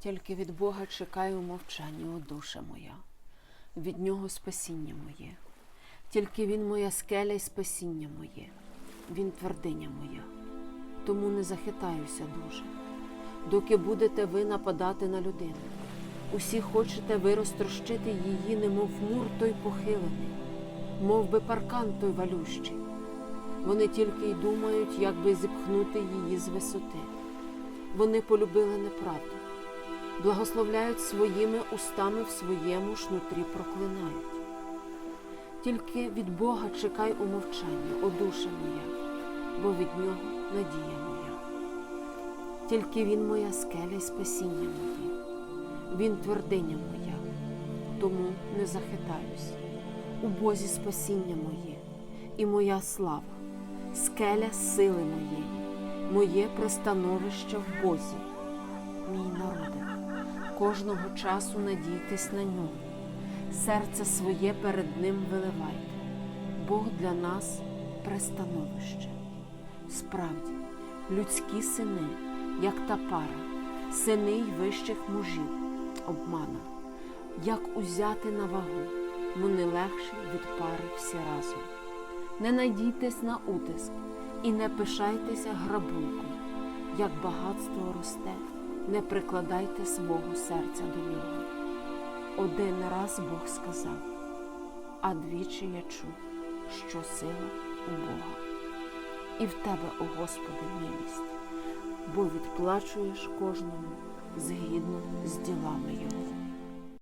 Тільки від Бога чекаю мовчання, душа моя, від Нього спасіння моє. Тільки Він моя скеля й спасіння моє, Він твердиня моя. Тому не захитаюся дуже, доки будете ви нападати на людину. Усі хочете ви розтрощити її, немов мур той похилений, мов би паркан той валющий. Вони тільки й думають, як би зіпхнути її з висоти. Вони полюбили неправду, благословляють своїми устами в своєму ж нутрі проклинають. Тільки від Бога чекай у мовчанні, о душа моя, бо від нього надія моя. Тільки Він моя скеля й спасіння моє, Він твердиня моя, тому не захитаюсь. У Бозі спасіння моє і моя слава, скеля сили моєї, моє пристановище в Бозі. Мій народе, кожного часу надійтесь на нього, серце своє перед ним виливайте. Бог для нас пристановище. Справді, людські сини, як та пара, сини й вищих мужів, обмана, як узяти на вагу, вони легші від пари всі разом. Не надійтесь на утиск і не пишайтеся грабунком, як багатство росте, не прикладайте свого серця до нього. Один раз Бог сказав, а двічі я чув, що сила у Бога. І в тебе, о Господи, милість, бо відплачуєш кожному згідно з ділами Його.